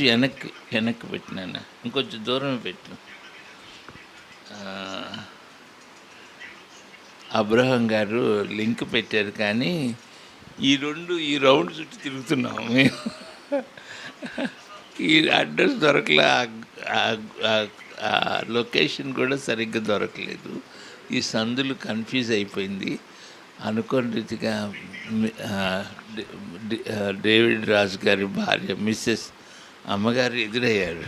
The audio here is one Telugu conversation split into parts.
కొంచెం వెనక్కి వెనక్కి పెట్టినాను ఇంకొంచెం దూరం పెట్టిన అబ్రహం గారు లింక్ పెట్టారు కానీ ఈ రెండు ఈ రౌండ్ చుట్టూ తిరుగుతున్నాము మేము. ఈ అడ్రస్ దొరకలే ఆ- లొకేషన్ కూడా సరిగ్గా దొరకలేదు. ఈ సందులు కన్ఫ్యూజ్ అయిపోయింది. అనుకోని రీతిగా డేవిడ్ రాజు గారి భార్య మిస్సెస్ అమ్మగారు ఎదురయ్యారు.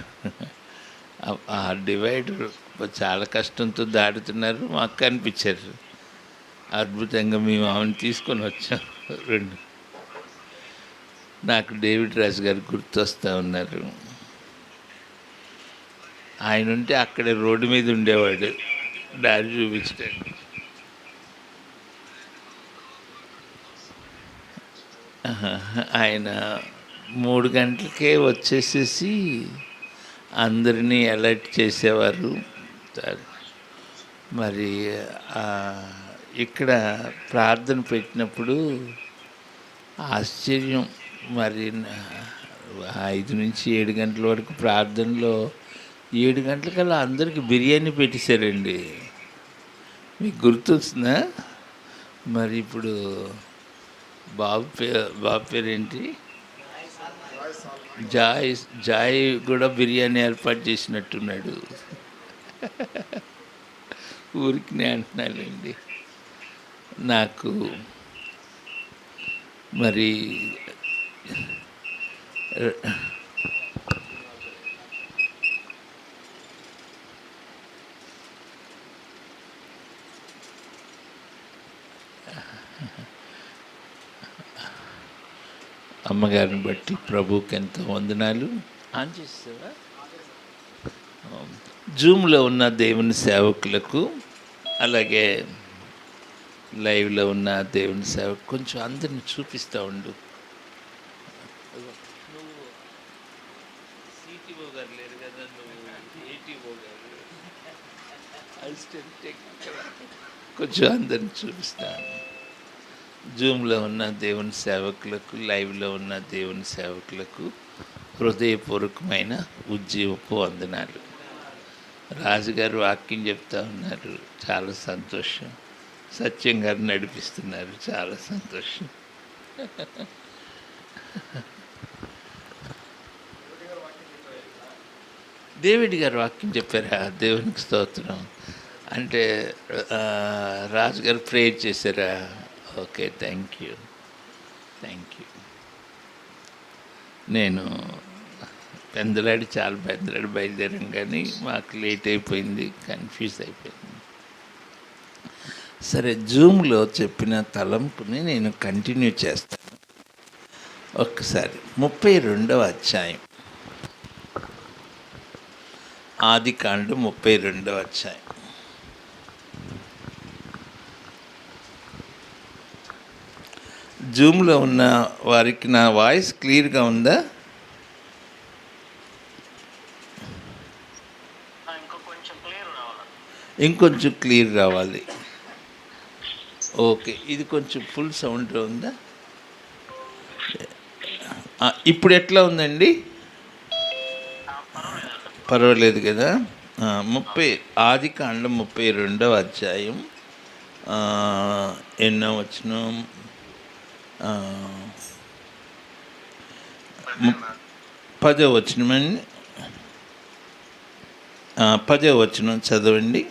ఆ- డివైడర్ చాలా కష్టంతో దాటుతున్నారు మాకు కనిపించారు. అద్భుతంగా మేము ఆమెను తీసుకొని వచ్చాం రెండు. నాకు డేవిడ్ రాజు గారు గుర్తొస్తూ ఉన్నారు. ఆయన ఉంటే అక్కడే రోడ్డు మీద ఉండేవాడు దారి చూపించడానికి. ఆయన మూడు గంటలకే వచ్చేసేసి అందరినీ అలర్ట్ చేసేవారు. మరి ఇక్కడ ప్రార్థన పెట్టినప్పుడు ఆశ్చర్యం. మరి ఐదు నుంచి ఏడు గంటల వరకు ప్రార్థనలో ఏడు గంటలకల్లా అందరికి బిర్యానీ పెట్టేశారండి. మీకు గుర్తొస్తుందా? మరి ఇప్పుడు బాబు పే బాబు పేరేంటి? జాయ్ జాయ్ కూడా బిర్యానీ ఏర్పాటు చేసినట్టున్నాడు. ఊరికి అంటున్నానండి నాకు మరి అమ్మగారిని బట్టి ప్రభుకి ఎంతో వందనాలు. ఆన్ చేస్తావా జూమ్లో ఉన్న దేవుని సేవకులకు అలాగే లైవ్లో ఉన్న దేవుని సేవకు కొంచెం అందరిని చూపిస్తూ ఉండు. నువ్వు సిటీఓ గారు లేరు కదా నువ్వు ఏటీఓ గారు. అసిస్టెంట్ టెక్నికల్ కొంచెం అందరిని చూపిస్తాను జూమ్లో ఉన్న దేవుని సేవకులకు లైవ్లో ఉన్న దేవుని సేవకులకు హృదయపూర్వకమైన ఉజ్జీవపు వందనాలు. రాజుగారు వాక్యం చెప్తా ఉన్నారు. చాలా సంతోషం. సత్యం గారు నడిపిస్తున్నారు. చాలా సంతోషం. డేవిడ్ గారు వాక్యం చెప్పారా? దేవునికి స్తోత్రం. అంటే రాజుగారు ప్రేయర్ చేశారా? Okay thank you thank you నేను పెందలాడి చాలా పెందలాడి బయలుదేరాం కానీ మాకు లేట్ అయిపోయింది కన్ఫ్యూజ్ అయిపోయింది. సరే జూమ్లో చెప్పిన తలంపుని నేను కంటిన్యూ చేస్తాను. ఒక్కసారి ముప్పై రెండవ అధ్యాయం. ఆది కాండం ముప్పై రెండవ అధ్యాయం. జూమ్లో ఉన్న వారికి నా వాయిస్ క్లియర్గా ఉందా? ఇంకొంచెం క్లియర్ రావాలి. ఓకే ఇది కొంచెం ఫుల్ సౌండ్లో ఉందా? ఇప్పుడు ఎట్లా ఉందండి? పర్వాలేదు. కదా? ముప్పై ఆది కాండం ముప్పై రెండవ అధ్యాయం. ఎన్నో వచ్చిన పదో వచ్చినమండి పదో వచ్చిన చదవండి.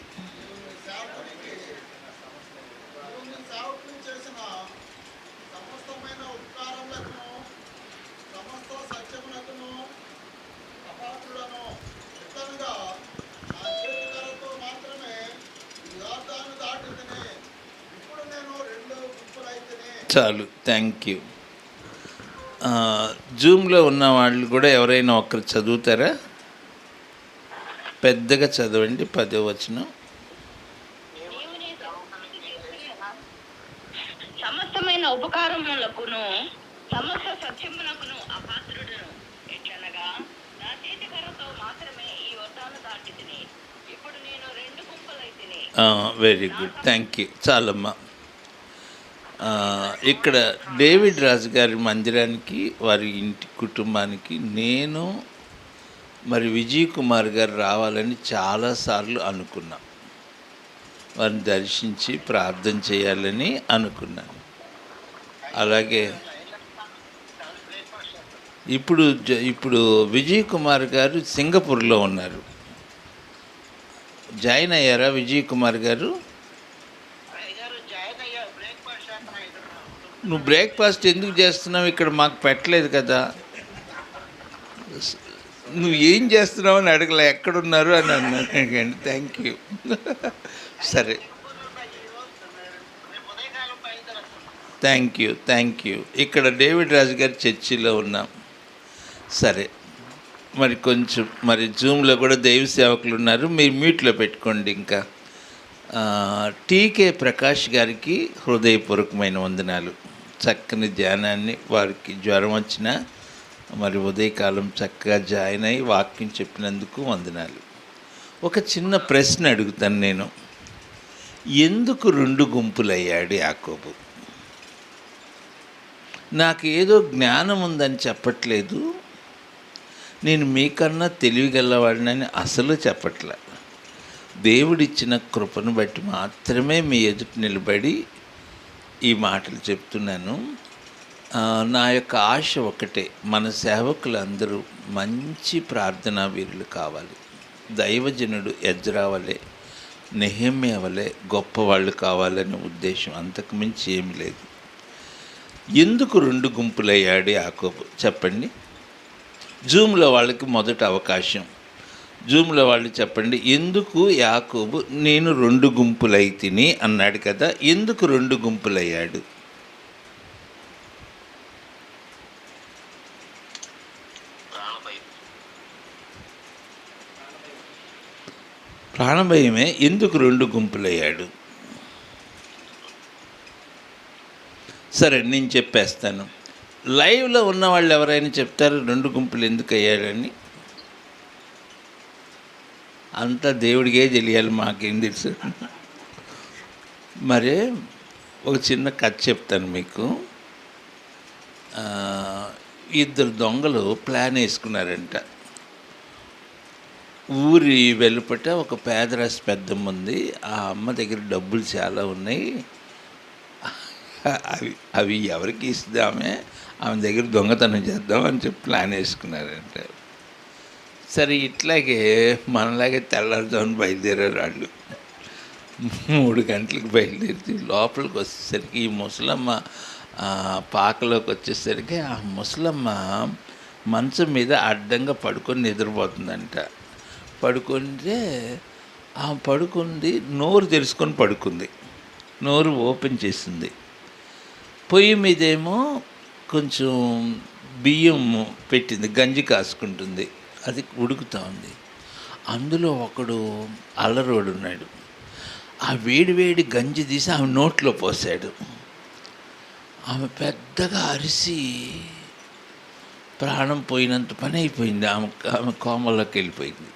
చాలు. థ్యాంక్ యూ జూమ్లో ఉన్న వాళ్ళు కూడా ఎవరైనా ఒకరు చదువుతారా? పెద్దగా చదవండి పదో వచనం. సమస్తమైన ఉపకారములకును సమస్త సత్యములకును అపాత్రుడును. ఎట్లనగా నా చేతి కర్రతో మాత్రమే ఈ దాటితిని ఇప్పుడు నేను రెండు గుంపులైతిని వెరీ గుడ్ థ్యాంక్ యూ చాలమ్మా. ఇక్కడ డేవిడ్ రాజు గారి మందిరానికి వారి ఇంటి కుటుంబానికి నేను మరి విజయ్ కుమార్ గారు రావాలని చాలాసార్లు అనుకున్నాం. వారిని దర్శించి ప్రార్థన చేయాలని అనుకున్నాను. అలాగే ఇప్పుడు జ- ఇప్పుడు విజయ్ కుమార్ గారు సింగపూర్లో ఉన్నారు. జాయిన్ అయ్యారా విజయ్ కుమార్ గారు అయ్యగారు జాయిన్ అయ్యా బ్రేక్ఫాస్ట్ చేస్తున్నా ఇక్కడ నువ్వు బ్రేక్ఫాస్ట్ ఎందుకు చేస్తున్నావు? ఇక్కడ మాకు పెట్టలేదు కదా. నువ్వు ఏం చేస్తున్నావు అని అడగలే ఎక్కడున్నారు అని అన్నాను. థ్యాంక్ యూ సరే. థ్యాంక్ యూ థ్యాంక్ యూ ఇక్కడ డేవిడ్ రాజు గారి చర్చిలో ఉన్నాం. సరే. మరి కొంచెం మరి జూమ్లో కూడా దైవ సేవకులు ఉన్నారు. మీరు మ్యూట్లో పెట్టుకోండి ఇంకా. టీకే ప్రకాష్ గారికి హృదయపూర్వకమైన వందనాలు. చక్కని ధ్యానాన్ని వారికి జ్వరం వచ్చిన మరి ఉదయకాలం చక్కగా జాయిన్ అయ్యి వాక్యం చెప్పినందుకు వందనాలు. ఒక చిన్న ప్రశ్న అడుగుతాను నేను. ఎందుకు రెండు గుంపులయ్యాడు యాకోబు? నాకు ఏదో జ్ఞానం ఉందని చెప్పట్లేదు. నేను మీకన్నా తెలివిగలవాడినని అసలు చెప్పట్లే. దేవుడిచ్చిన కృపను బట్టి మాత్రమే మీ ఎదుటి నిలబడి ఈ మాటలు చెప్తున్నాను. నా యొక్క ఆశ ఒకటే మన సేవకులందరూ మంచి ప్రార్థనా వీరులు కావాలి. దైవజనుడు ఎజ్రావలే నెహమ్యవలే గొప్పవాళ్ళు కావాలనే ఉద్దేశం అంతకు మించి ఏమీ లేదు. ఎందుకు రెండు గుంపులయ్యాడు యాకోబు? చెప్పండి. జూమ్లో వాళ్ళకి మొదట అవకాశం. జూమ్లో వాళ్ళు చెప్పండి ఎందుకు యాకోబు నేను రెండు గుంపులై తిని? అన్నాడు కదా ఎందుకు రెండు గుంపులయ్యాడు? ప్రాణభయమే ఎందుకు రెండు గుంపులయ్యాడు? సరే నేను చెప్పేస్తాను. లైవ్లో ఉన్న వాళ్ళు ఎవరైనా చెప్తారు రెండు గుంపులు ఎందుకు అయ్యాడని అంతా దేవుడికే తెలియాలి మాకేం తెలుసు. మరి ఒక చిన్న కథ చెప్తాను మీకు. ఇద్దరు దొంగలు ప్లాన్ వేసుకున్నారంట. ఊరి వెలుపట ఒక పేదరాశి పెద్దమ్మ ఉంది. ఆ అమ్మ దగ్గర డబ్బులు చాలా ఉన్నాయి. అవి అవి ఎవరికి ఇస్తామే ఆమె దగ్గర దొంగతనం చేద్దాం అని చెప్పి ప్లాన్ వేసుకున్నారంట. సరే ఇట్లాగే మనలాగే తెల్లారుజామున బయలుదేరారు వాళ్ళు. మూడు గంటలకు బయలుదేరి లోపలికి వచ్చేసరికి ఈ ముసలమ్మ పాకలోకి వచ్చేసరికి ఆ ముసలమ్మ మంచం మీద అడ్డంగా పడుకొని నిద్రపోతుందంట. పడుకుంటే ఆ పడుకుంది నోరు తెరుచుకొని పడుకుంది. నోరు ఓపెన్ చేసింది. పొయ్యి మీదేమో కొంచెం బియ్యం పెట్టింది గంజి కాసుకుంటుంది. అది ఉడుకుతూ ఉంది అందులో ఒకడు అల్లరోడు ఉన్నాడు ఆ వేడివేడి గంజి తీసి ఆమె నోట్లో పోసాడు. ఆమె పెద్దగా అరిసి ప్రాణం పోయినంత పని అయిపోయింది. ఆమె ఆమె కోమల్లోకి వెళ్ళిపోయింది.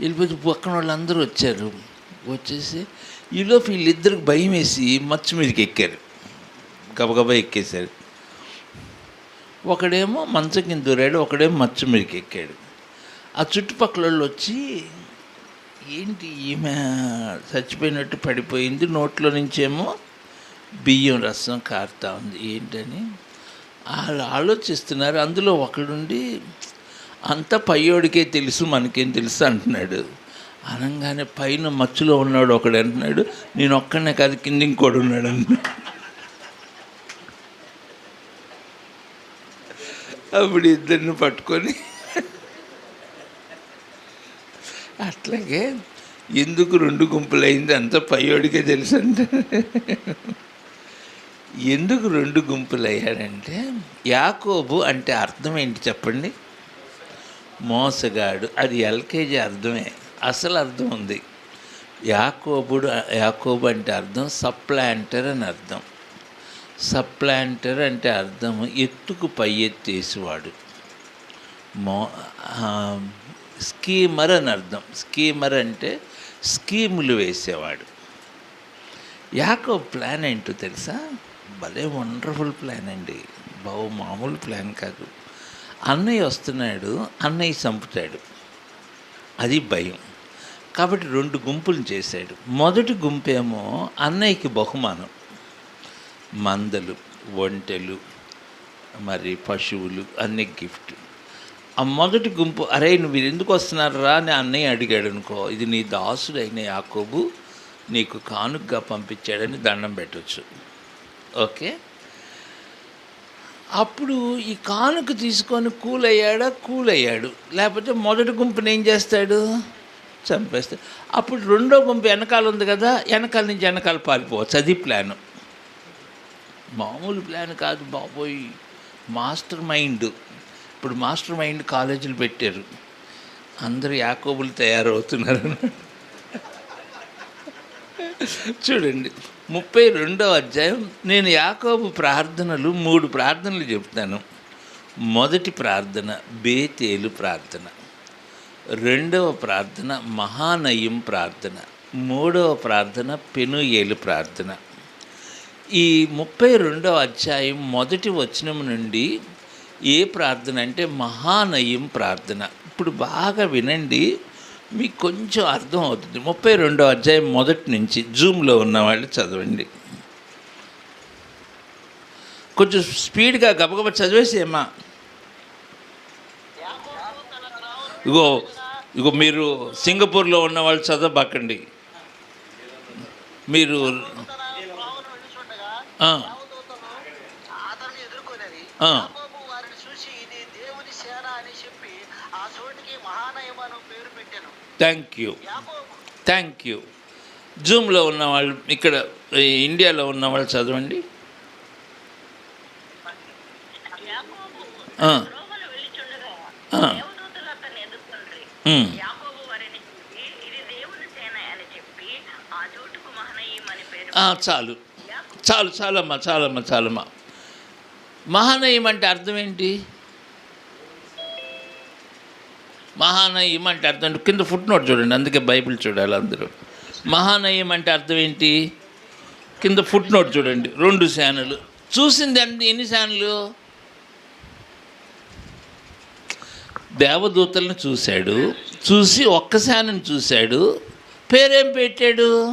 వెళ్ళిపోతే పక్కన వాళ్ళందరూ వచ్చారు. వచ్చేసి ఈలోపు వీళ్ళిద్దరికి భయం వేసి మచ్చు మీదకి ఎక్కారు. గబగబా ఎక్కేశారు. ఒకడేమో మంచం కింద దూరాడు ఒకడేమో మచ్చు మీదకి ఎక్కాడు. ఆ చుట్టుపక్కల వాళ్ళు వచ్చి ఏంటి ఈమె చచ్చిపోయినట్టు పడిపోయింది? నోట్లో నుంచేమో బియ్యం రసం కారుతా ఉంది. ఏంటని? వాళ్ళు ఆలోచిస్తున్నారు. అందులో ఒకడుండి అంత పయ్యోడికే తెలుసు మనకేం తెలుసు అంటున్నాడు. అనగానే పైన మచ్చులో ఉన్నాడు ఒకడు అంటున్నాడు నేను ఒక్కడనే కాదు కింద ఇంకోడు ఉన్నాడు అన్నాడు అప్పుడు ఇద్దరిని పట్టుకొని అట్లాగే ఎందుకు రెండు గుంపులైంది అంత పయ్యోడికే తెలుసు అంటే ఎందుకు రెండు గుంపులు అయ్యాడంటే యాకోబు అంటే అర్థం ఏంటి చెప్పండి? మోసగాడు. అది ఎల్కేజీ అర్థమే. అసలు అర్థం ఉంది. యాకోబుడు యాకోబు అంటే అర్థం సప్లాంటర్ అని అర్థం. సప్లాంటర్ అంటే అర్థం ఎత్తుకు పై ఎత్తేసేవాడు. మో స్కీమర్ అని అర్థం. స్కీమర్ అంటే స్కీములు వేసేవాడు. యాకో ప్లాన్ ఏంటో తెలుసా? భలే వండర్ఫుల్ ప్లాన్ అండి. బావు మామూలు ప్లాన్ కాదు. అన్నయ్య వస్తున్నాడు అన్నయ్య చంపుతాడు. అది భయం. కాబట్టి రెండు గుంపులు చేశాడు. మొదటి గుంపేమో అన్నయ్యకి బహుమానం. మందలు ఒంటెలు మరి పశువులు అన్ని గిఫ్ట్. ఆ మొదటి గుంపు అరే నువ్వు ఎందుకు వస్తున్నారా అని అన్నయ్య అడిగాడు అనుకో ఇది నీ దాసుడైన యాకోబు నీకు కానుకగా పంపించాడని దండం పెట్టవచ్చు ఓకే? అప్పుడు ఈ కానుక తీసుకొని కూల్ అయ్యాడా కూల్ అయ్యాడు లేకపోతే మొదటి గుంపుని ఏం చేస్తాడు? చంపేస్తాడు. అప్పుడు రెండో గుంపు వెనకాల ఉంది కదా వెనకాల నుంచి వెనకాల పారిపోవచ్చు. అది ప్లాను. మామూలు ప్లాన్ కాదు బాబోయ్. Master mind. ఇప్పుడు మాస్టర్ మైండ్ కాలేజీలు పెట్టారు. అందరూ యాకోబులు తయారవుతున్నారు. చూడండి ముప్పై రెండవ అధ్యాయం నేను యాకోబు ప్రార్థనలు మూడు ప్రార్థనలు చెప్తాను. మొదటి ప్రార్థన బేతేలు ప్రార్థన. రెండవ ప్రార్థన మహానయం ప్రార్థన. మూడవ ప్రార్థన పెనుయేలు ప్రార్థన. ఈ ముప్పై రెండవ అధ్యాయం మొదటి వచనం నుండి ఏ ప్రార్థన అంటే మహానయం ప్రార్థన. ఇప్పుడు బాగా వినండి మీకు కొంచెం అర్థం అవుతుంది. ముప్పై రెండవ అధ్యాయం మొదటి నుంచి జూమ్లో ఉన్న వాళ్ళు చదవండి. కొంచెం స్పీడ్గా గబగబ చదివేసేమ్మా ఇగో ఇగో మీరు సింగపూర్లో ఉన్న వాళ్ళు చదవబాకండి. మీరు ఆ, థ్యాంక్ యూ థ్యాంక్ యూ జూమ్లో ఉన్న వాళ్ళు ఇక్కడ ఇండియాలో ఉన్న వాళ్ళు చదవండి. చాలు. చాలు చాలమ్మా చాలమ్మా చాలమ్మా. మహానయం అంటే అర్థం ఏంటి? మహానయం అంటే అర్థం కింద ఫుట్ నోట్ చూడండి అందుకే బైబిల్ చూడాలి అందరూ. మహానయం అంటే అర్థం ఏంటి? కింద ఫుట్ నోట్ చూడండి రెండు శానలు చూసింది అండి ఎన్ని శానలు దేవదూతలను చూశాడు చూసి ఒక్క శానని చూశాడు. పేరేం పెట్టాడు?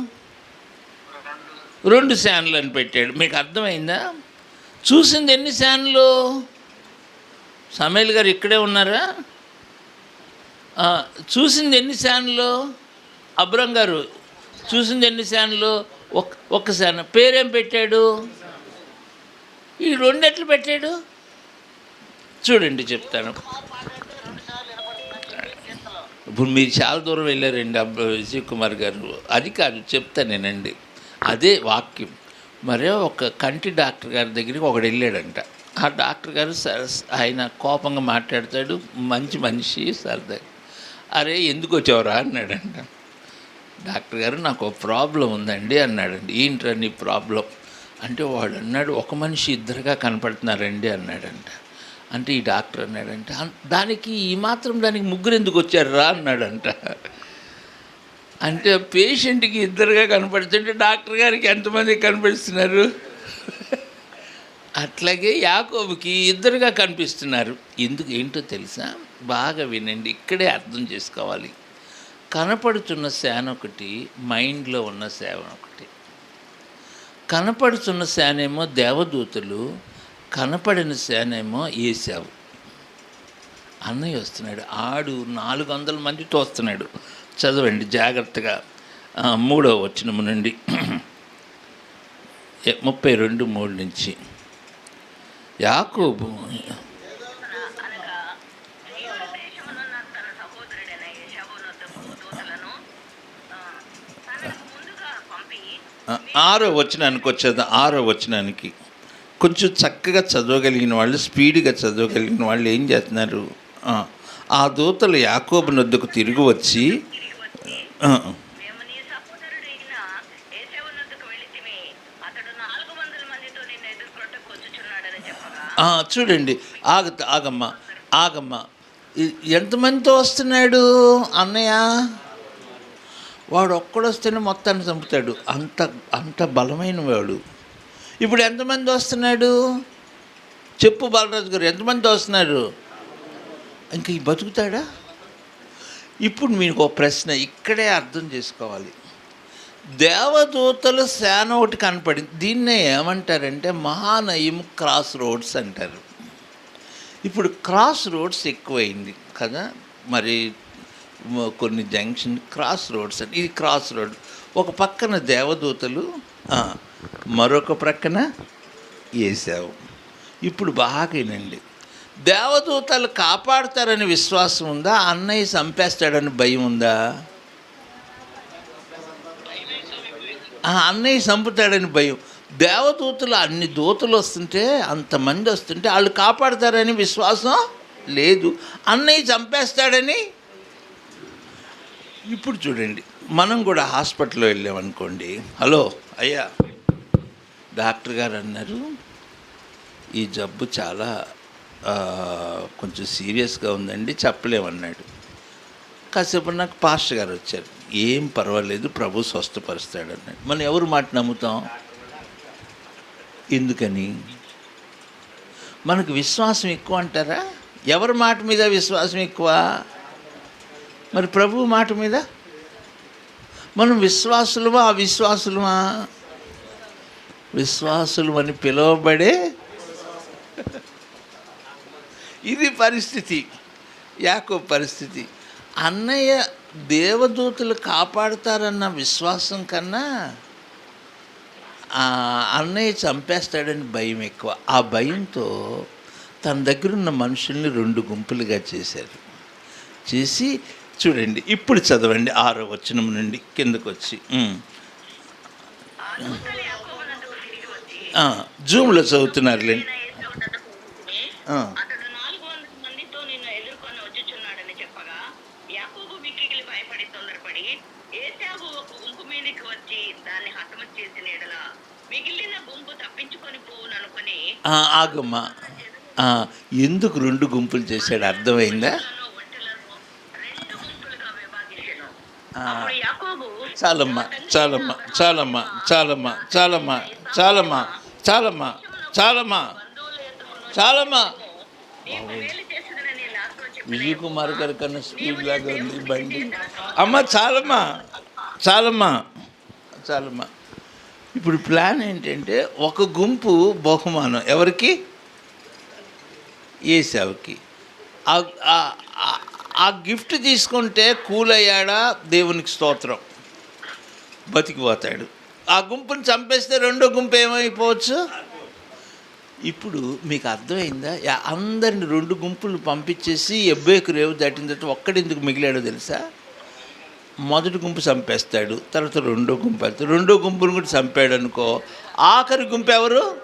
రెండు శానలు అని పెట్టాడు. మీకు అర్థమైందా? చూసింది ఎన్ని శానలు సమీల్ గారు ఇక్కడే ఉన్నారా? చూసింది ఎన్ని శాన్లు అబ్రం గారు చూసింది ఎన్ని శాన్లు ఒక్ ఒక్క శాన పేరేం పెట్టాడు? ఈ రెండెట్లు పెట్టాడు? చూడండి చెప్తాను. ఇప్పుడు మీరు చాలా దూరం వెళ్ళారండి అబ్బ విజయ్ కుమార్ గారు. అది కాదు చెప్తా నేనండి. అదే వాక్యం. మరే ఒక కంటి డాక్టర్ గారి దగ్గరికి ఒకడు వెళ్ళాడంట. ఆ డాక్టర్ గారు స- ఆయన కోపంగా మాట్లాడతాడు. మంచి మనిషి సరదా. అరే ఎందుకు వచ్చావురా? అన్నాడంట. డాక్టర్ గారు నాకు ప్రాబ్లం ఉందండి అన్నాడండి. ఏంట్రా నీ ప్రాబ్లం? అంటే వాడు అన్నాడు ఒక మనిషి ఇద్దరుగా కనపడుతున్నారండి అన్నాడంట. అంటే ఈ డాక్టర్ అన్నాడంట దానికి ఈ మాత్రం దానికి ముగ్గురు ఎందుకు వచ్చారా అన్నాడంట. అంటే పేషెంట్కి ఇద్దరుగా కనపడుతుంటే డాక్టర్ గారికి ఎంతమంది కనిపిస్తున్నారు అట్లాగే యాకోబుకి ఇద్దరుగా కనిపిస్తున్నారు. ఎందుకు ఏంటో తెలుసా? బాగా వినండి ఇక్కడే అర్థం చేసుకోవాలి. కనపడుతున్న శాన ఒకటి మైండ్లో ఉన్న సేవ ఒకటి. కనపడుతున్న శానేమో దేవదూతలు కనపడిన శానేమో ఏసావు అన్నయ్య వస్తున్నాడు ఆడు నాలుగు వందల మందితో వస్తున్నాడు చదవండి జాగ్రత్తగా. మూడో వచ్చినము నుండి. ముప్పై రెండు మూడు నుంచి. యాకోబు ఆరో వచనానికి వచ్చేది ఆరో వచనానికి. కొంచెం చక్కగా చదవగలిగిన వాళ్ళు స్పీడ్గా చదవగలిగిన వాళ్ళు ఏం చేస్తున్నారు? ఆ, దూతలు యాకోబు నొద్దకు తిరిగి వచ్చి చూడండి ఆగ ఆగమ్మ ఆగమ్మ. ఎంతమందితో వస్తున్నాడు అన్నయ్య? వాడు ఒక్కడొస్తేనే మొత్తాన్ని చంపుతాడు. అంత అంత బలమైన వాడు. ఇప్పుడు ఎంతమంది వస్తున్నాడు? చెప్పు బాలరాజు గారు ఎంతమంది వస్తున్నారు? ఇంక ఈ బతుకుతాడా? ఇప్పుడు మీకు ఒక ప్రశ్న ఇక్కడే అర్థం చేసుకోవాలి. దేవదూతలు శాన ఒకటి కనపడింది. దీన్నే ఏమంటారంటే మహానయం క్రాస్ రోడ్స్ అంటారు. ఇప్పుడు క్రాస్ రోడ్స్ ఎక్కువైంది కదా? మరి కొన్ని జంక్షన్ క్రాస్ రోడ్స్ అని ఇది క్రాస్ రోడ్. ఒక పక్కన దేవదూతలు మరొక ప్రక్కన వేసావు ఇప్పుడు బాగానండి దేవదూతలు కాపాడుతారని విశ్వాసం ఉందా? అన్నయ్య చంపేస్తాడని భయం ఉందా? అన్నయ్య చంపుతాడని భయం. దేవదూతలు అన్ని దూతలు వస్తుంటే అంతమంది వస్తుంటే వాళ్ళు కాపాడతారని విశ్వాసం లేదు. అన్నయ్య చంపేస్తాడని ఇప్పుడు చూడండి మనం కూడా హాస్పిటల్లో వెళ్ళామనుకోండి హలో అయ్యా డాక్టర్ గారు అన్నారు ఈ జబ్బు చాలా కొంచెం సీరియస్గా ఉందండి చెప్పలేమన్నాడు. కాసేపు నాకు పాస్టర్ గారు వచ్చారు ఏం పర్వాలేదు ప్రభు స్వస్థపరుస్తాడు అన్నాడు. మనం ఎవరు మాట నమ్ముతాం? ఎందుకని? మనకు విశ్వాసం ఎక్కువ అంటారా? ఎవరి మాట మీద విశ్వాసం ఎక్కువ? మరి ప్రభు మాట మీద? మనం విశ్వాసులమా అవిశ్వాసులమా? విశ్వాసులు అని పిలువబడే ఇది పరిస్థితి యాకో పరిస్థితి. అన్నయ్య దేవదూతలు కాపాడుతారన్న విశ్వాసం కన్నా ఆ అన్నయ్య చంపేస్తాడని భయం ఎక్కువ. ఆ భయంతో తన దగ్గర ఉన్న మనుషుల్ని రెండు గుంపులుగా చేశారు. చేసి చూడండి ఇప్పుడు చదవండి ఆరో వచ్చిన నుండి కిందకు వచ్చి జూమ్లో చదువుతున్నారులేండి ఆగమ్మా. ఎందుకు రెండు గుంపులు చేశాడు? అర్థమైందా? చాలమ్మా చాలమ్మా చాలమ్మా చాలమ్మా చాలమ్మా చాలమ్మా చాలమ్మా చాలమ్మా చాలమ్మా. విజయ్ కుమార్ గారి కన్నా స్పీడ్ లాగా ఉంది బండి. అమ్మ చాలమ్మా చాలమ్మా చాలమ్మా. ఇప్పుడు ప్లాన్ ఏంటంటే ఒక గుంపు బహుమానం ఎవరికి? ఏసావుకి. ఆ- ఆ గిఫ్ట్ తీసుకుంటే కూల్ అయ్యాడా దేవునికి స్తోత్రం? బతికిపోతాడు. ఆ గుంపుని చంపేస్తే రెండో గుంపు ఏమైపోవచ్చు? ఇప్పుడు మీకు అర్థమైందా? యా- అందరిని రెండు గుంపులు పంపించేసి ఎబ్బేకు రేవు దాటిన తర్వాత ఒక్కడెందుకు మిగిలాడో తెలుసా? మొదటి గుంపు చంపేస్తాడు తర్వాత రెండో గుంపు వెళ్తాడు. రెండో గుంపును కూడా చంపాడు అనుకో ఆఖరి గుంపు ఎవరు?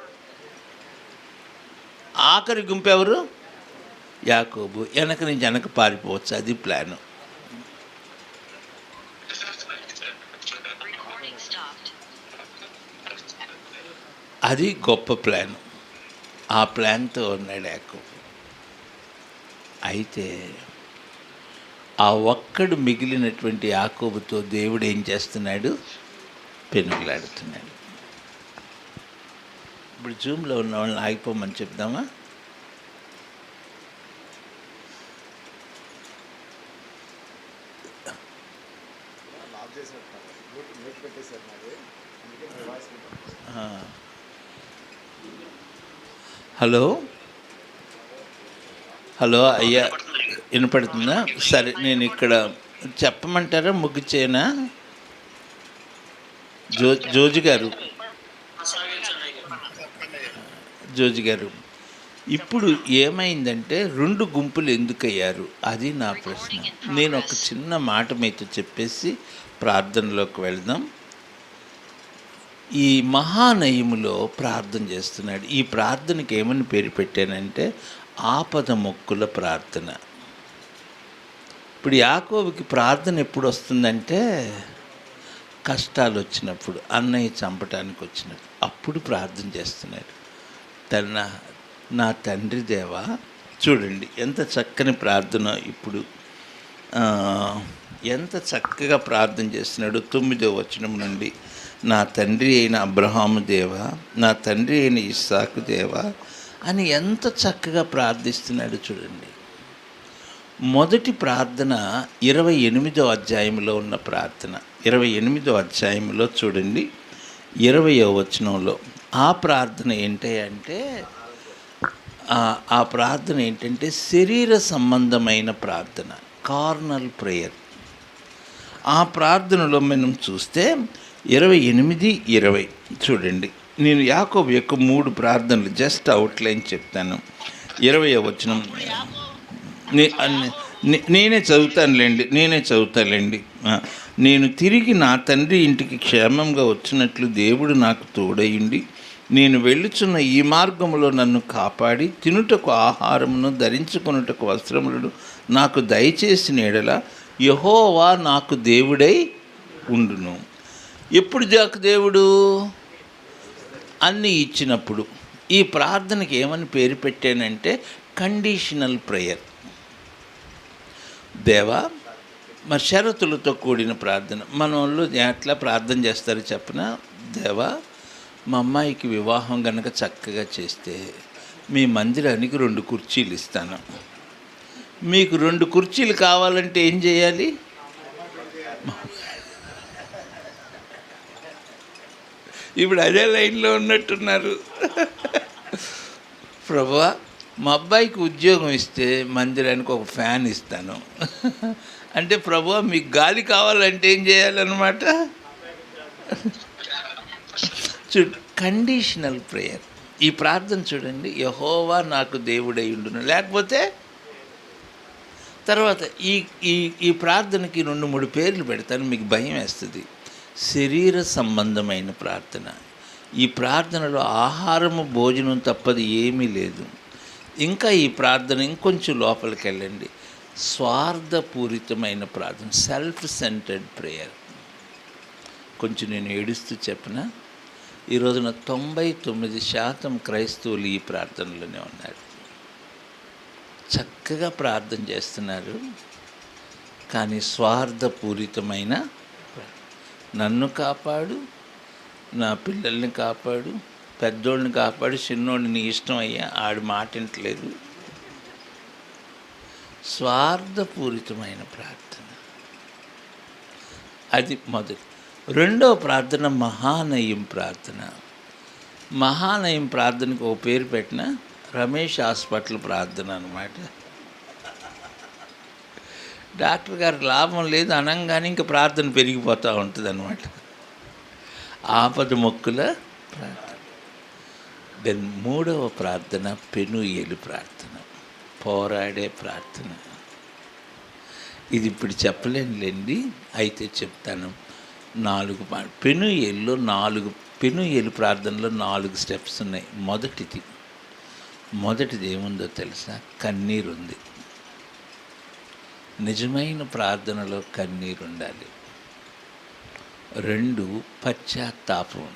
ఆఖరి గుంపు ఎవరు? యాకోబు. వెనక నుంచి వెనక పారిపోవచ్చు అది ప్లాను. అది గొప్ప ప్లాన్. ఆ ప్లాన్తో ఉన్నాడు యాకోబు అయితే ఆ ఒక్కడు మిగిలినటువంటి యాకోబుతో దేవుడు ఏం చేస్తున్నాడు? పెనుగులాడుతున్నాడు. ఇప్పుడు జూమ్లో ఉన్న వాళ్ళని ఆగిపోమని చెప్దామా? లాక్ నాది అందుకే మీ వాయిస్ వినపడలేదు. ఆ. హలో? హలో అయ్యా వినపడుతుందా? సరే నేను ఇక్కడ చెప్పమంటారా? ముగ్గుచేనా జో జోజి గారు. జోజి గారు ఇప్పుడు ఏమైందంటే రెండు గుంపులు ఎందుకయ్యారు? అది నా ప్రశ్న. నేను ఒక చిన్న మాట మీతో చెప్పేసి ప్రార్థనలోకి వెళ్దాం. ఈ మహానయములో ప్రార్థన చేస్తున్నాడు. ఈ ప్రార్థనకి ఏమని పేరు పెట్టానంటే ఆపద మొక్కుల ప్రార్థన. ఇప్పుడు యాకోబుకి ప్రార్థన ఎప్పుడు వస్తుందంటే కష్టాలు వచ్చినప్పుడు అన్నయ్య చంపటానికి వచ్చినప్పుడు అప్పుడు ప్రార్థన చేస్తున్నాడు. తన నా తండ్రి దేవా చూడండి ఎంత చక్కని ప్రార్థన ఇప్పుడు. ఎంత చక్కగా ప్రార్థన చేస్తున్నాడు తొమ్మిదో వచనం నుండి. నా తండ్రి అయిన అబ్రహాము దేవ నా తండ్రి అయిన ఇస్సాకు దేవ అని ఎంత చక్కగా ప్రార్థిస్తున్నాడు చూడండి. మొదటి ప్రార్థన ఇరవై ఎనిమిదో అధ్యాయంలో ఉన్న ప్రార్థన. ఇరవై ఎనిమిదో అధ్యాయంలో చూడండి ఇరవయో వచనంలో ఆ ప్రార్థన ఏంటి అంటే ఆ- ప్రార్థన ఏంటంటే శరీర సంబంధమైన ప్రార్థన కార్నల్ ప్రేయర్. ఆ ప్రార్థనలో మనం చూస్తే ఇరవై ఎనిమిది ఇరవై. చూడండి నేను యాకోబు యొక్క మూడు ప్రార్థనలు జస్ట్ అవుట్లైన్ చెప్తాను. ఇరవై వచనం. నేనే చదువుతానులేండి నేనే చదువుతానులేండి. నేను తిరిగి నా తండ్రి ఇంటికి క్షేమంగా వచ్చినట్లు దేవుడు నాకు తోడయిండి నేను వెళ్ళుచున్న ఈ మార్గంలో నన్ను కాపాడి తినుటకు ఆహారమును ధరించుకొనుటకు వస్త్రములను నాకు దయచేసిన ఎడల యహోవా నాకు దేవుడై ఉండును. ఎప్పుడు దాకా దేవుడు? అన్నీ ఇచ్చినప్పుడు. ఈ ప్రార్థనకి ఏమని పేరు పెట్టానంటే కండిషనల్ ప్రేయర్ దేవా మరి షరతులతో కూడిన ప్రార్థన. మన వాళ్ళు ఎట్లా ప్రార్థన చేస్తారు చెప్పిన? దేవా మా అమ్మాయికి వివాహం కనుక చక్కగా చేస్తే మీ మందిరానికి రెండు కుర్చీలు ఇస్తాను. మీకు రెండు కుర్చీలు కావాలంటే ఏం చేయాలి? ఇప్పుడు అదే లైన్లో ఉన్నట్టున్నారు. ప్రభా మా అబ్బాయికి ఉద్యోగం ఇస్తే మందిరానికి ఒక ఫ్యాన్ ఇస్తాను. అంటే ప్రభు మీకు గాలి కావాలంటే ఏం చేయాలన్నమాట? చూడు కండిషనల్ ప్రేయర్ ఈ ప్రార్థన చూడండి యహోవా నాకు దేవుడై ఉండును. లేకపోతే తర్వాత ఈ ఈ ఈ ప్రార్థనకి రెండు మూడు పేర్లు పెడతాను మీకు భయం వేస్తుంది. శరీర సంబంధమైన ప్రార్థన. ఈ ప్రార్థనలో ఆహారము భోజనం తప్పది ఏమీ లేదు. ఇంకా ఈ ప్రార్థన ఇంకొంచెం లోపలికి వెళ్ళండి. స్వార్థపూరితమైన ప్రార్థన సెల్ఫ్ సెంటర్డ్ ప్రేయర్ కొంచెం నేను ఏడుస్తూ చెప్పిన ఈ రోజున తొంభై తొమ్మిది శాతం క్రైస్తవులు ఈ ప్రార్థనలోనే ఉన్నారు. చక్కగా ప్రార్థన చేస్తున్నారు. కానీ స్వార్థపూరితమైన నన్ను కాపాడు నా పిల్లల్ని కాపాడు పెద్దోళ్ళని కాపాడు చిన్నోడిని నీ ఇష్టం అయ్యా ఆడి మాట వింటలేదు స్వార్థపూరితమైన ప్రార్థన. అది మొదటి. రెండో ప్రార్థన మహానయం ప్రార్థన. మహానయం ప్రార్థనకు ఓ పేరు పెట్టిన రమేష్ హాస్పిటల్ ప్రార్థన అనమాట డాక్టర్ గారు లాభం లేదు అనగానే ఇంకా ప్రార్థన పెరిగిపోతూ ఉంటుంది అనమాట ఆపద మొక్కుల ప్రార్థన. దెన్ మూడవ ప్రార్థన పెనుయేలు ప్రార్థన. పోరాడే ప్రార్థన. ఇది ఇప్పుడు చెప్పలేనులేండి అయితే చెప్తాను. నాలుగు పా నాలుగు పెనుయేలు ప్రార్థనలో నాలుగు స్టెప్స్ ఉన్నాయి. మొదటిది మొదటిది ఏముందో తెలుసా? కన్నీరు ఉంది నిజమైన ప్రార్థనలో కన్నీరు ఉండాలి. రెండు పశ్చాత్తాపం.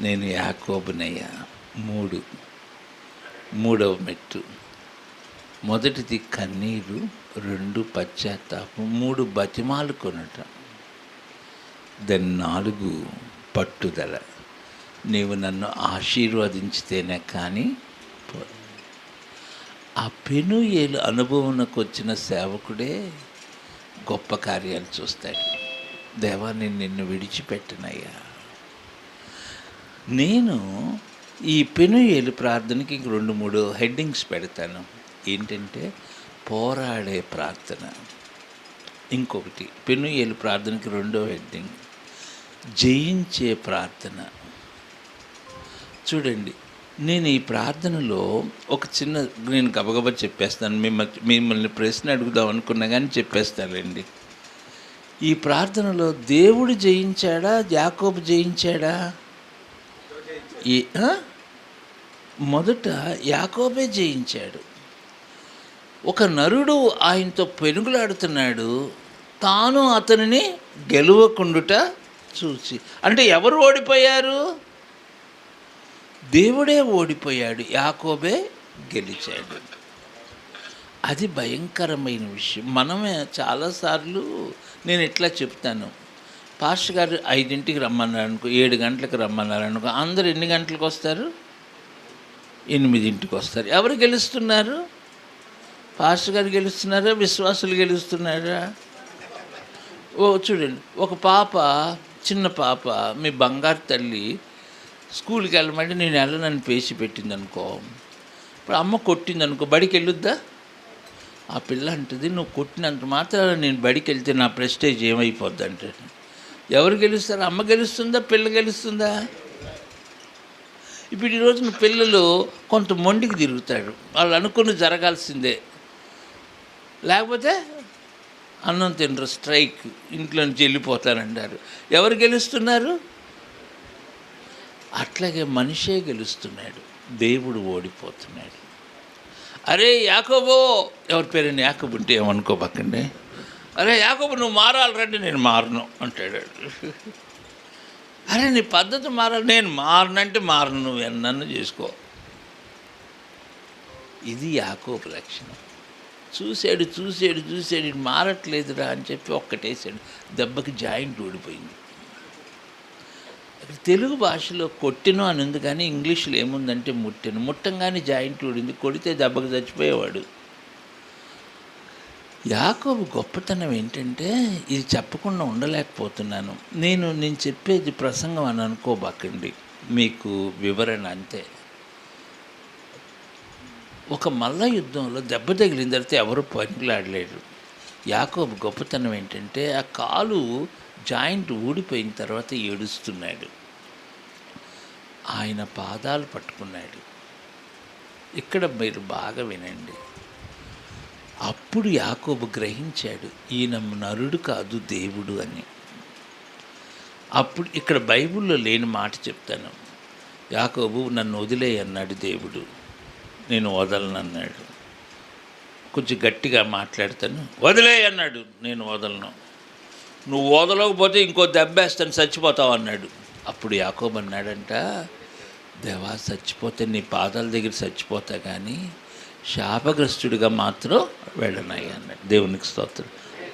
నేను యాకోబునయ్యా మూడు. మూడవ మెట్టు. మొదటిది కన్నీరు రెండు పశ్చాత్తాపం మూడు బతిమాలు కొనట. దాని నాలుగు పట్టుదల. నీవు నన్ను ఆశీర్వదించితేనే కానీ పోదు. ఆ పెనుయేలు అనుభవంలోకి వచ్చిన సేవకుడే గొప్ప కార్యాలు చూస్తాడు. దేవా నేను నిన్ను విడిచిపెట్టనయ్యా. నేను ఈ పెనుయేలు ప్రార్థనకి ఇంక రెండు మూడు హెడ్డింగ్స్ పెడతాను. ఏంటంటే పోరాడే ప్రార్థన. ఇంకొకటి పెనుయేలు ప్రార్థనకి రెండో హెడ్డింగ్ జయించే ప్రార్థన. చూడండి నేను ఈ ప్రార్థనలో ఒక చిన్న నేను గబగబా చెప్పేస్తాను. మిమ్మల్ని మిమ్మల్ని ప్రశ్న అడుగుదాం అనుకున్నా కానీ చెప్పేస్తానండి ఈ ప్రార్థనలో దేవుడు జయించాడా? యాకోబు జయించాడా? ఈ మొదట యాకోబే జయించాడు. ఒక నరుడు ఆయనతో పెనుగులాడుతున్నాడు. తాను అతనిని గెలవకుండుట చూసి. అంటే ఎవరు ఓడిపోయారు? దేవుడే ఓడిపోయాడు యాకోబే గెలిచాడు. అది భయంకరమైన విషయం. మనమే చాలాసార్లు నేను ఇట్లా చెప్తాను పాస్టర్ గారు ఐదింటికి రమ్మన్నారు అనుకో ఏడు గంటలకు రమ్మన్నారు అనుకో అందరు ఎన్ని గంటలకు వస్తారు? ఎనిమిదింటికి వస్తారు. ఎవరు గెలుస్తున్నారు? పాస్టర్ గారు గెలుస్తున్నారా? విశ్వాసులు గెలుస్తున్నారా? ఓ చూడండి ఒక పాప చిన్న పాప మీ బంగారు తల్లి స్కూల్కి వెళ్ళమంటే నేను వెళ్ళనని పేసి పెట్టింది అనుకో ఇప్పుడు అమ్మ కొట్టింది అనుకో బడికి వెళ్ళొద్దా? ఆ పిల్ల అంటుంది నువ్వు కొట్టినంత మాత్రం నేను బడికి వెళ్తే నా ప్రెస్టేజ్ ఏమైపోద్ది అంటే ఎవరు గెలుస్తారు? అమ్మ గెలుస్తుందా? పిల్ల గెలుస్తుందా? ఇప్పుడు ఈ రోజున పిల్లలు కొంత మొండికి తిరుగుతాడు వాళ్ళు అనుకుని జరగాల్సిందే. లేకపోతే అన్నం తినరు స్ట్రైక్ ఇంట్లో నుంచి వెళ్ళిపోతానంటారు ఎవరు గెలుస్తున్నారు? అట్లాగే మనిషే గెలుస్తున్నాడు. దేవుడు ఓడిపోతున్నాడు. అరే యాకోబో ఎవరి పేరైనా యాకబు ఉంటే ఏమనుకోబక్కండి? అరే యాకోబు నువ్వు మారాలరండి నేను మారను అంటాడు. అరే నీ పద్ధతి మారాలి నేను మారనంటే మారను నువ్వు ఎన్నన్ను చేసుకో. ఇది యాకోబు లక్షణం. చూశాడు చూశాడు చూశాడు మారట్లేదురా అని చెప్పి ఒక్కటేసాడు. దెబ్బకి జాయింట్ ఊడిపోయింది. తెలుగు భాషలో కొట్టిను అని ఉంది కానీ ఇంగ్లీష్లో ఏముందంటే ముట్టెను. ముట్టంగానే జాయింట్ ఊడింది. కొడితే దెబ్బకు చచ్చిపోయేవాడు. యాకోబు గొప్పతనం ఏంటంటే ఇది చెప్పకుండా ఉండలేకపోతున్నాను. నేను నేను చెప్పేది ప్రసంగం అని అనుకోబాకండి. మీకు వివరణ అంతే. ఒక మల్ల యుద్ధంలో దెబ్బ తగిలిన తర్వాత ఎవరు పనికిలాడలేరు. యాకోబు గొప్పతనం ఏంటంటే ఆ కాలు జాయింట్ ఊడిపోయిన తర్వాత ఏడుస్తున్నాడు. ఆయన పాదాలు పట్టుకున్నాడు. ఇక్కడ మీరు బాగా వినండి. అప్పుడు యాకోబు గ్రహించాడు ఈయన నరుడు కాదు దేవుడు అని. అప్పుడు ఇక్కడ బైబిల్లో లేని మాట చెప్తాను. యాకోబు నన్ను వదిలే అన్నాడు దేవుడు. నేను వదలను అన్నాడు. కొంచెం గట్టిగా మాట్లాడతాను. వదిలే అన్నాడు. నేను వదలను. నువ్వు వదలకపోతే ఇంకో దెబ్బేస్తాను చచ్చిపోతావు అన్నాడు. అప్పుడు యాకోబు అన్నాడంట దేవా చచ్చిపోతే నీ పాదాల దగ్గర చచ్చిపోతా కానీ శాపగ్రస్తుడిగా మాత్రం వెళ్ళనాయి అన్నాడు. దేవునికి స్తోత్రం.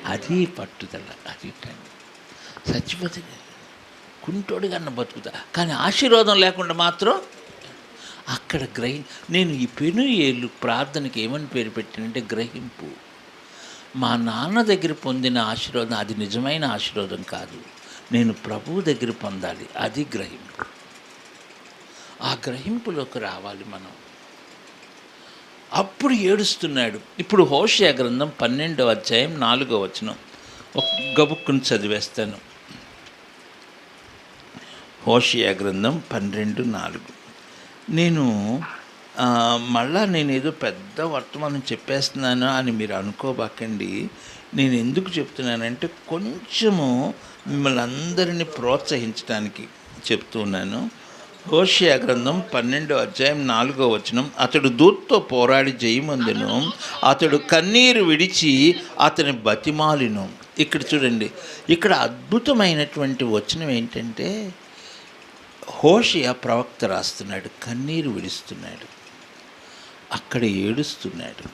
అది పట్టుదల అది టైం. చచ్చిపోతే కుంటోడిగా అన్న బతుకుతా. కానీ ఆశీర్వాదం లేకుండా మాత్రం అక్కడ గ్రహి నేను ఈ పెను ఏళ్ళు ప్రార్థనకి ఏమని పేరు పెట్టానంటే గ్రహింపు. మా నాన్న దగ్గర పొందిన ఆశీర్వాదం అది నిజమైన ఆశీర్వాదం కాదు. నేను ప్రభువు దగ్గర పొందాలి అది గ్రహింపు. ఆ గ్రహింపులోకి రావాలి మనం. అప్పుడు ఏడుస్తున్నాడు. ఇప్పుడు హోషయ గ్రంథం పన్నెండవ అధ్యాయం నాలుగో వచనం. ఒక గబుక్కును చదివేస్తాను. హోషయ గ్రంథం పన్నెండు నాలుగు. నేను మళ్ళా నేను ఏదో పెద్ద వర్తమానం చెప్పేస్తున్నాను అని మీరు అనుకోబాకండి. నేను ఎందుకు చెప్తున్నానంటే కొంచెము మిమ్మల్ని అందరినీ ప్రోత్సహించడానికి చెప్తున్నాను హోషియా గ్రంథం పన్నెండో అధ్యాయం నాలుగో వచనం. అతడు దూత్తో పోరాడి జయమందును. అతడు కన్నీరు విడిచి అతని బతిమాలిను. ఇక్కడ చూడండి ఇక్కడ అద్భుతమైనటువంటి వచనం ఏంటంటే హోషియా ప్రవక్త రాస్తున్నాడు కన్నీరు విడుస్తున్నాడు అక్కడ ఏడుస్తున్నాడు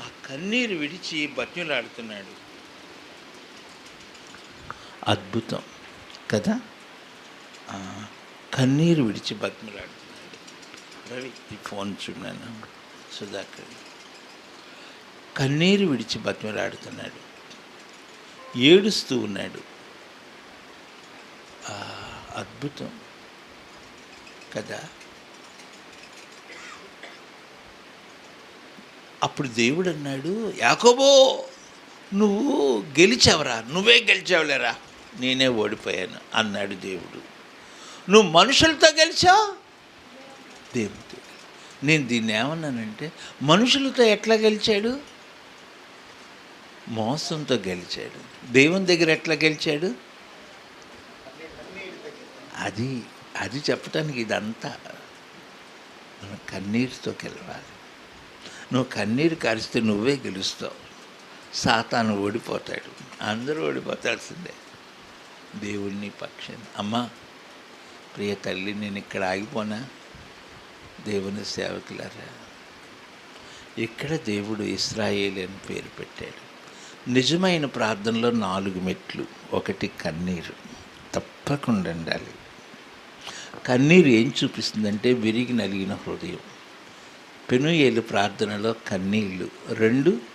ఆ కన్నీరు విడిచి బతిలాడుతున్నాడు అద్భుతం కదా? కన్నీరు విడిచి బతిమలాడుతున్నాడు రవి ఈ ఫోన్ చూడాను సుధాకర్. కన్నీరు విడిచి బతిమలాడుతున్నాడు. ఏడుస్తూ ఉన్నాడు. అద్భుతం. కదా? అప్పుడు దేవుడు అన్నాడు యాకోబో నువ్వు గెలిచావరా? నువ్వే గెలిచావులేరా? నేనే ఓడిపోయాను అన్నాడు దేవుడు. నువ్వు మనుషులతో గెలిచావు దేవుడితో. నేను దీన్ని ఏమన్నానంటే మనుషులతో ఎట్లా గెలిచాడు? మోసంతో గెలిచాడు. దేవుని దగ్గర ఎట్లా గెలిచాడు? అది అది చెప్పడానికి ఇదంతా. మనం కన్నీరుతో గెలవాలి. నువ్వు కన్నీరు కారిస్తే నువ్వే గెలుస్తావు. సాతాను ఓడిపోతాడు. అందరూ ఓడిపోతాల్సిందే. దేవుడిని పక్షం. అమ్మా ప్రియ తల్లి నేను ఇక్కడ ఆగిపోనా? దేవుని సేవకులారా ఇక్కడ దేవుడు ఇస్రాయేల్ అని పేరు పెట్టాడు. నిజమైన ప్రార్థనలో నాలుగు మెట్లు ఒకటి కన్నీరు. తప్పకుండా ఉండాలి. కన్నీరు ఏం చూపిస్తుందంటే విరిగి నలిగిన హృదయం. పెనుయేలు ప్రార్థనలో కన్నీళ్ళు. రెండు